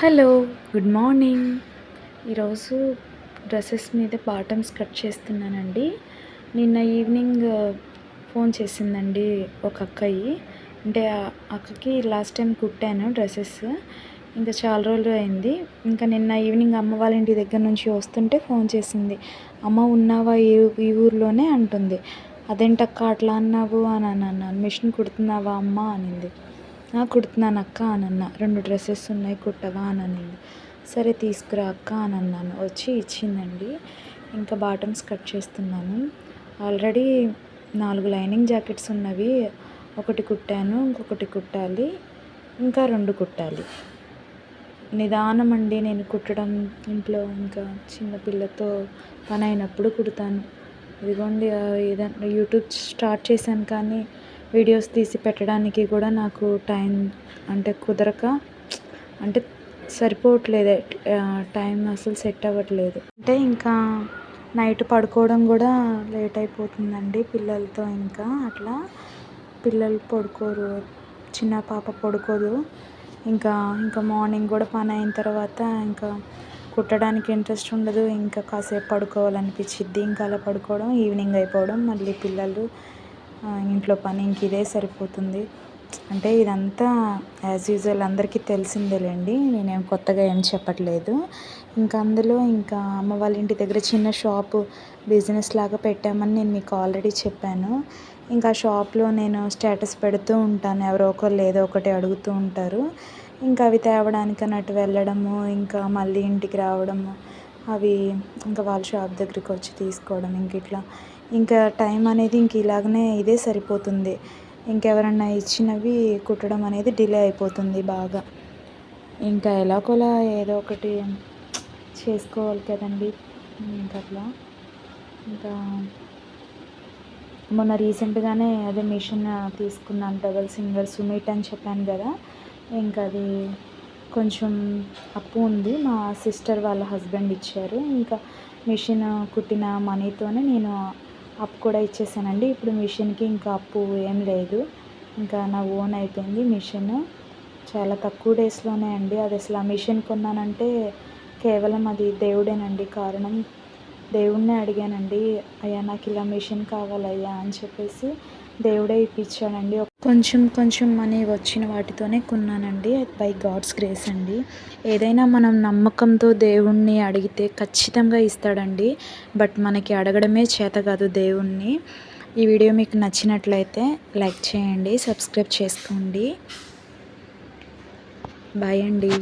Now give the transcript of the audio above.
Hello good morning. ఈరోజు dresses మీద bottoms cut చేస్తున్నానండి. నిన్న ఈవినింగ్ ఫోన్ చేసిందండి ఒక అక్కయి. అంటే ఆ అక్కకి లాస్ట్ టైం కుట్టాను డ్రెస్సెస్. ఇంకా చాలా రోజులు అయింది. ఇంకా నిన్న ఈవినింగ్ అమ్మ వాళ్ళ ఇంటి దగ్గర నుంచి వస్తుంటే ఫోన్ చేసింది. అమ్మ ఉన్నావా ఈ ఈ ఊర్లోనే? అంటుంది. అదేంటక్క అట్లా అన్నావు? అని అన్నాను. మిషన్ కుడుతున్నావా అమ్మ? అనింది. కుడుతున్నాను అక్క అని అన్న రెండు డ్రెస్సెస్ ఉన్నాయి కుట్టవా అని అనింది సరే తీసుకురా అక్క అని అన్నాను వచ్చి ఇచ్చిందండి. ఇంకా బాటమ్స్ కట్ చేస్తున్నాను. ఆల్రెడీ నాలుగు లైనింగ్ జాకెట్స్ ఉన్నవి. ఒకటి కుట్టాను ఇంకొకటి కుట్టాలి. ఇంకా రెండు కుట్టాలి. నిదానం అండి నేను కుట్టడం ఇంట్లో. ఇంకా చిన్నపిల్లతో పని అయినప్పుడు కుడతాను. ఇదిగోండి ఏదైనా యూట్యూబ్ స్టార్ట్ చేశాను కానీ వీడియోస్ తీసి పెట్టడానికి కూడా నాకు టైం అంటే కుదరక అంటే సరిపోవట్లేదు టైం అసలు సెట్ అవ్వట్లేదు. అంటే ఇంకా నైట్ పడుకోవడం కూడా లేట్ అయిపోతుందండి పిల్లలతో ఇంకా అట్లా. పిల్లలు పడుకోరు చిన్న పాప పడుకోదు. ఇంకా ఇంకా మార్నింగ్ కూడా పని అయిన తర్వాత ఇంకా కుట్టడానికి ఇంట్రెస్ట్ ఉండదు. ఇంకా కాసేపు పడుకోవాలనిపించిద్ది ఇంకా అలా పడుకోవడం ఈవినింగ్ అయిపోవడం మళ్ళీ పిల్లలు ఇంట్లో పని ఇంక ఇదే సరిపోతుంది. అంటే ఇదంతా యాజ్ యూజువల్ అందరికీ తెలిసిందేలేండి. నేనేం కొత్తగా ఏం చెప్పట్లేదు. ఇంకా అందులో ఇంకా అమ్మ వాళ్ళ ఇంటి దగ్గర చిన్న షాపు బిజినెస్ లాగా పెట్టామని నేను మీకు ఆల్రెడీ చెప్పాను. ఇంకా షాప్లో నేను స్టేటస్ పెడుతూ ఉంటాను. ఎవరో ఒకరు ఏదో ఒకటి అడుగుతూ ఉంటారు. ఇంకా అవి తేవడానికి అన్నట్టు వెళ్ళడము ఇంకా మళ్ళీ ఇంటికి రావడము అవి ఇంకా వాళ్ళ షాప్ దగ్గరికి వచ్చి తీసుకోవడం ఇంక ఇట్లా ఇంకా టైం అనేది ఇంక ఇలాగనే ఇదే సరిపోతుంది. ఇంకెవరన్నా ఇచ్చినవి కుట్టడం అనేది డిలే అయిపోతుంది బాగా. ఇంకా ఎలాగోలా ఏదో ఒకటి చేసుకోవాలి కదండి. ఇంకా అట్లా. ఇంకా మొన్న రీసెంట్గానే అదే మిషన్ తీసుకున్నాను డబల్ సింగర్ సుమిట్ అని చెప్పాను కదా. ఇంకా అది కొంచెం అప్పు ఉంది. మా సిస్టర్ వాళ్ళ హస్బెండ్ ఇచ్చారు. ఇంకా మిషన్ కుట్టిన మనీతోనే నేను అప్పు కూడా ఇచ్చేసానండి. ఇప్పుడు మిషన్కి ఇంకా అప్పు ఏం లేదు. ఇంకా నా ఓన్ అయిపోయింది మిషన్. చాలా తక్కువ డేస్లోనే అండి. అది అసలు ఆ మిషన్ కొన్నానంటే కేవలం అది దేవుడేనండి. కారణం దేవుడినే అడిగానండి. అయ్యా నాకు ఇలా మిషన్ కావాలయ్యా అని చెప్పేసి దేవుడే ఇప్పించాడండి. కొంచెం కొంచెం మనీ వచ్చిన వాటితోనే కొన్నానండి. బై గాడ్స్ గ్రేస్ అండి. ఏదైనా మనం నమ్మకంతో దేవుణ్ణి అడిగితే ఖచ్చితంగా ఇస్తాడండి. బట్ మనకి అడగడమే చేత కాదు దేవుణ్ణి. ఈ వీడియో మీకు నచ్చినట్లయితే లైక్ చేయండి సబ్స్క్రైబ్ చేసుకోండి. బాయ్ అండి.